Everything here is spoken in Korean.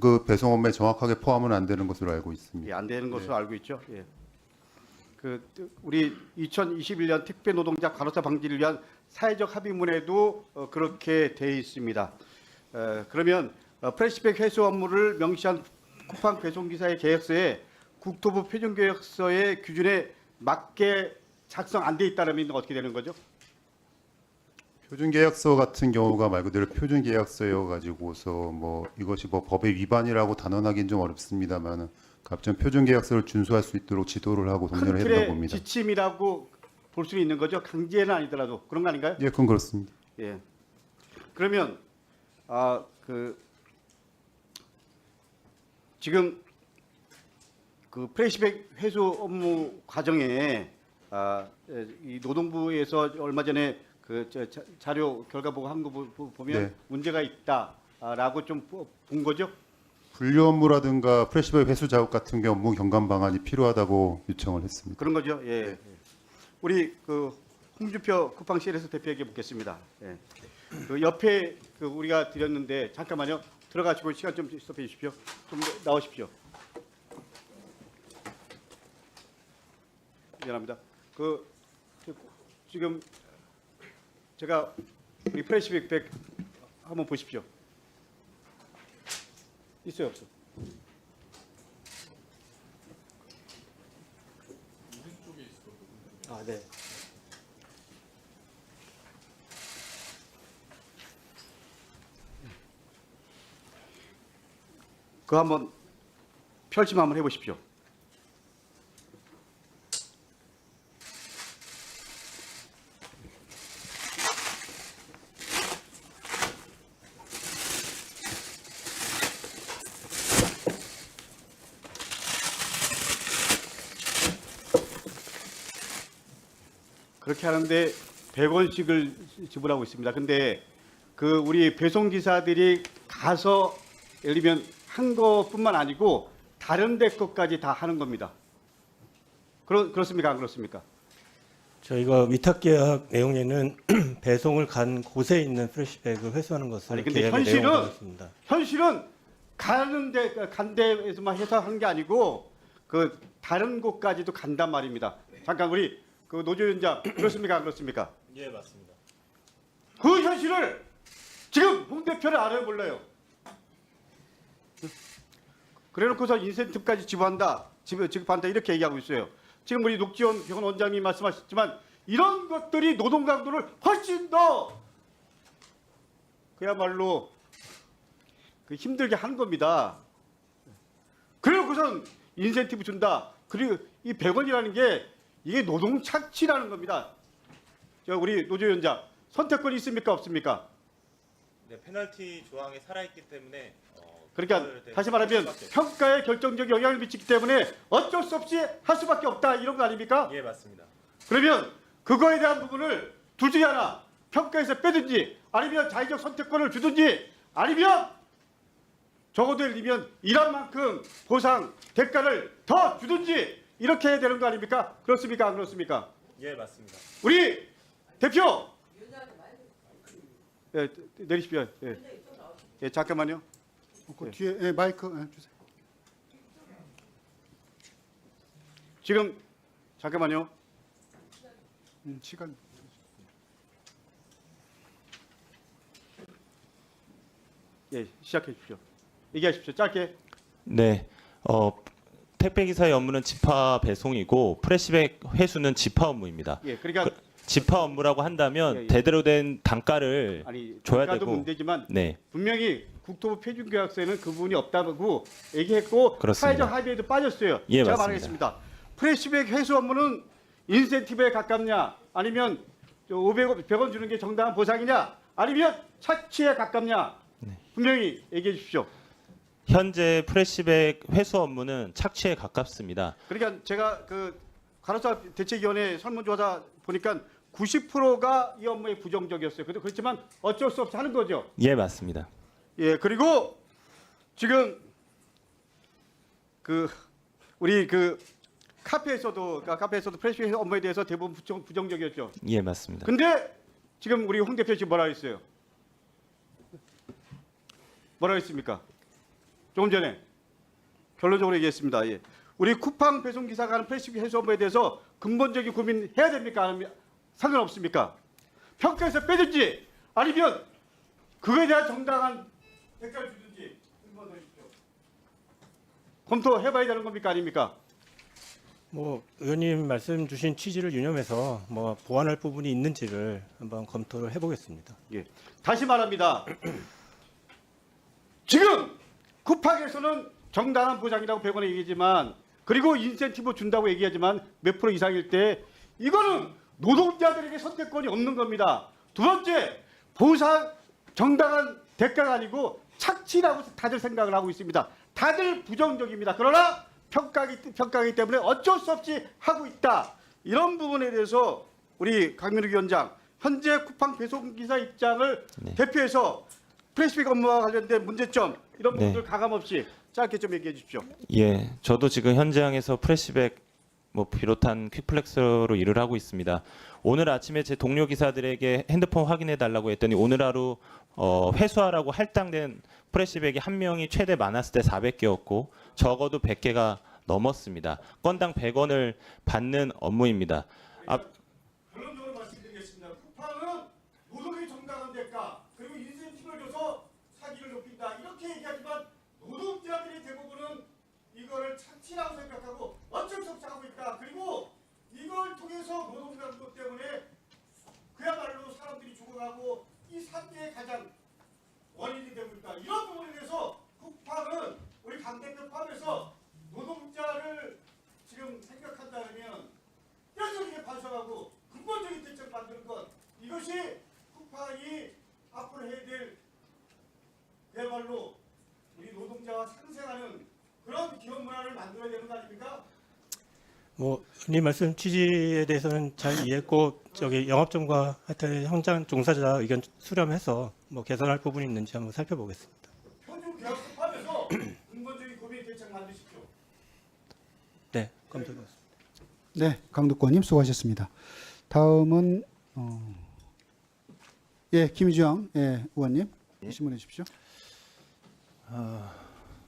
그 배송 업무에 정확하게 포함은 안 되는 것으로 알고 있습니다. 예, 안 되는 것으로 알고 있죠. 예. 그 우리 2021년 택배 노동자 과로사 방지를 위한 사회적 합의문에도 어, 그렇게 돼 있습니다. 어, 그러면 어, 프레시백 회수 업무를 명시한 쿠팡 배송기사의 계약서에 국토부 표준계약서의 규준에 맞게 작성 안 돼 있다면 어떻게 되는 거죠? 표준 계약서 같은 경우가 말 그대로 표준 계약서여 가지고서 뭐 이것이 뭐 법의 위반이라고 단언하기는 좀 어렵습니다만은 갑전 표준 계약서를 준수할 수 있도록 지도를 하고 큰 독려를 했다고 봅니다. 지침이라고 볼 수 있는 거죠. 강제는 아니더라도 그런 거 아닌가요? 예, 그건 그렇습니다. 예. 그러면 아 그 지금 그 프레시백 회수 업무 과정에 아 이 노동부에서 얼마 전에 그 저, 자- 자료 결과 보고 한 거 보면 네. 문제가 있다라고 좀 본 거죠. 분류 업무라든가 프레시백 회수 작업 같은 경우 업무 경감 방안이 필요하다고 요청을 했습니다. 그런 거죠. 예. 우리 그 홍준표 쿠팡CL에서 대표에게 묻겠습니다. 예. 그 옆에 그 우리가 드렸는데 잠깐만요. 들어가시고 시간 좀 스톱해 주십시오. 좀 나오십시오. 미안합니다. 그 저, 지금 제가 우리 프레시백 백 한번 보십시오. 있어요 없어? 아 네. 그거 한번 펼침 한번 해보십시오. 그렇게 하는데 100원씩을 지불하고 있습니다. 근데 그 우리 배송 기사들이 가서 예를 들면 한 것뿐만 아니고 다른 데 것까지 다 하는 겁니다. 그렇, 그렇습니까? 안 그렇습니까? 저희가 위탁 계약 내용에는 배송을 간 곳에 있는 프레시백을 회수하는 것을 아니, 근데 현실은. 현실은 가는데 간 데에서만 해서 한게 아니고 그 다른 곳까지도 간단 말입니다. 잠깐 우리 그 노조위원장 그렇습니까? 안 그렇습니까? 예, 맞습니다. 그 현실을 지금 홍 대표를 알아요 몰라요? 그래놓고서 인센티브까지 지불한다, 지불 지급한다 이렇게 얘기하고 있어요. 지금 우리 녹지원 병원 원장님이 말씀하셨지만 이런 것들이 노동 강도를 훨씬 더 그야말로 그 힘들게 하는 겁니다. 그래놓고선 인센티브 준다. 그리고 이 100원이라는 게 이게 노동 착취라는 겁니다. 저 우리 노조위원장 선택권이 있습니까 없습니까? 네, 페널티 조항이 살아있기 때문에 어, 그러니까 다시 말하면 평가에 결정적 영향을 미치기 때문에 어쩔 수 없이 할 수밖에 없다 이런 거 아닙니까? 예 맞습니다. 그러면 그거에 대한 부분을 둘 중에 하나 평가에서 빼든지 아니면 자의적 선택권을 주든지 아니면 적어도 예를 들면 일한 만큼 보상 대가를 더 주든지 이렇게 해야 되는 거 아닙니까? 그렇습니까? 안 그렇습니까? 예 맞습니다. 우리 대표 예, 내리십시오. 예. 예, 잠깐만요. 그 뒤에 예, 마이크 예, 주세요. 지금 잠깐만요. 음, 시간 예, 시작해 주십시오. 얘기하십시오. 짧게. 네, 어, 택배 기사의 업무는 집화 배송이고 프레시백 회수는 집화 업무입니다. 예, 그러니까 집화 업무라고 한다면 예, 예. 제대로 된 단가를 아니 줘야 되고. 문제지만 네, 분명히 국토부 표준 계약서에는 그 부분이 없다고 얘기했고 그렇습니다. 사회적 합의에도 빠졌어요. 예, 제가 맞습니다. 말하겠습니다. 프레시백 회수 업무는 인센티브에 가깝냐 아니면 500원, 100원 주는 게 정당한 보상이냐 아니면 착취에 가깝냐 네. 분명히 얘기해 주십시오. 현재 프레시백 회수 업무는 착취에 가깝습니다. 그러니까 제가 그 간호사 대책위원회 설문조사 보니까 90%가 이 업무에 부정적이었어요. 그래도 그렇지만 어쩔 수 없이 하는 거죠. 예 맞습니다. 예, 그리고 지금 그 우리 그 카페에서도 그러니까 카페에서도 프레시 업무에 대해서 대부분 부정, 부정적이었죠. 예 맞습니다. 근데 지금 우리 홍 대표 지금 뭐라 했어요? 뭐라 했습니까? 조금 전에 결론적으로 얘기했습니다. 예. 우리 쿠팡 배송 기사가 하는 프레시픽 해소 업무에 대해서 근본적인 고민 해야 됩니까? 아니면 상관없습니까? 평가에서 빼든지 아니면 그거에 대한 정당한 대가를 주든지. 검토해봐야 되는 겁니까? 아닙니까? 뭐 의원님 말씀 주신 취지를 유념해서 뭐 보완할 부분이 있는지를 한번 검토를 해보겠습니다. 예. 다시 말합니다. 지금 쿠팡에서는 정당한 보장이라고 100원에 얘기하지만 그리고 인센티브 준다고 얘기하지만 몇 프로 이상일 때 이거는 노동자들에게 선택권이 없는 겁니다. 두 번째 보상 정당한 대가가 아니고 착취라고 다들 생각을 하고 있습니다. 다들 부정적입니다. 그러나 평가기 평가기 때문에 어쩔 수 없이 하고 있다. 이런 부분에 대해서 우리 강민우 위원장 현재 쿠팡 배송 기사 입장을 네. 대표해서 프레시픽 업무와 관련된 문제점 이런 네. 부분들 가감 없이 짧게 좀 얘기해 주십시오. 예, 저도 지금 현장에서 프레시백 뭐 비롯한 퀵플렉스로 일을 하고 있습니다. 오늘 아침에 제 동료 기사들에게 핸드폰 확인해 달라고 했더니 오늘 하루 어, 회수하라고 할당된 프레시백이 한 명이 최대 많았을 때 400개였고 적어도 100개가 넘었습니다. 건당 100원을 받는 업무입니다. 아, 결론적으로 말씀드리겠습니다. 쿠팡은 노동의 정당한 대가 그리고 인센티브를 줘서 사기를 높인다 이렇게 얘기하지만 노동자들의 대부분은 이 거를 착취라고 생각하고 어쩔 수 없이 하고 있다. 그리고 이걸 통해서 노동자들 때문에 그야말로 사람들이 죽어가고 이 사태의 가장 원인이 되고 있다. 이런 부분에 대해서 쿠팡은 우리 강 대표 포함해서 노동자를 지금 생각한다면 뼈저리게 반성하고 근본적인 대책을 만드는 것 이것이 쿠팡이 앞으로 해야 될 그야말로 우리 노동자와 상생하는 그런 기업 문화를 만들어야 되는 거 아닙니까? 뭐 의원님 말씀 취지에 대해서는 잘 이해했고 저기 영업점과 하여튼 현장 종사자 의견 수렴해서 뭐 개선할 부분이 있는지 한번 살펴보겠습니다. 표준 계약서 포함해서 근본적인 고민 대책 만드십시오. 네, 검토하겠습니다. 네, 강덕권님 수고하셨습니다. 다음은 어, 예 김희주영 예, 의원님 질문해 주십시오. 아,